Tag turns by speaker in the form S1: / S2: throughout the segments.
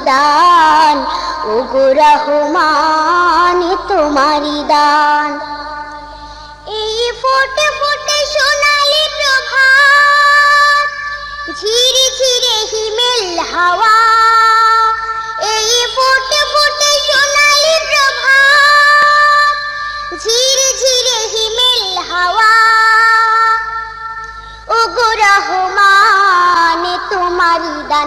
S1: দান ওগো রহমান তোমারি দান। এই ফোটে ফোটে সোনালি প্রভাত, ঝিরে ঝিরে হিমেল হাওয়া। এই ফোটে ফোটে সোনালি প্রভাত, ঝিরে ঝিরে হিমেল হাওয়া। ওগো রহমান তোমারি দান।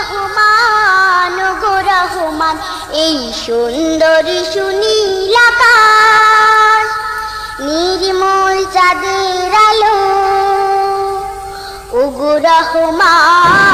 S1: রহমান ও গো রহমান এই সুন্দর সুনীল আকাশ নির্মল চাঁদের আলো। ওগো রহমান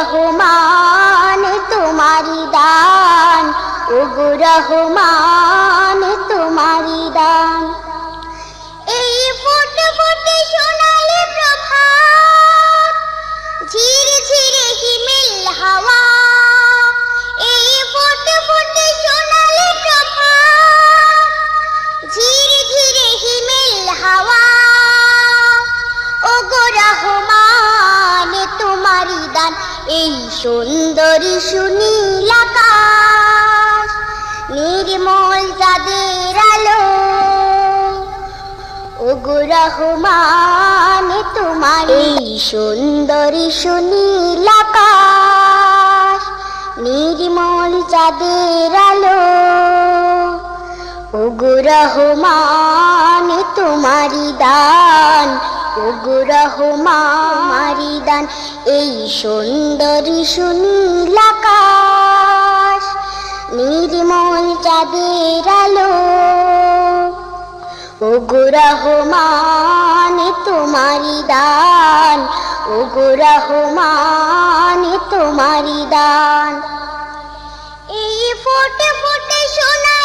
S1: রহমান তোমারি দান, ওগো রহমান তোমারি দান। এই ফুটে ফুটে সোনালি প্রভাত ঝিরে ঝিরে হিমেল হাওয়া এই সুন্দরী সুনীল আকাশ, নির্মল চাঁদের আলো। ওগো রহমান তোমার এই সুন্দরী সুনীল আকাশ, নির্মল চাঁদের আলো। ওগো রহমান তোমারি দান। ওগো রহমারি দান এই সুন্দরী সুনীল আকাশ, নির্মল চাঁদের আলো। ওগো রহমান তোমারি দান, ওগো রহমান তোমারি দান। এই ফোটে ফোটে সোনা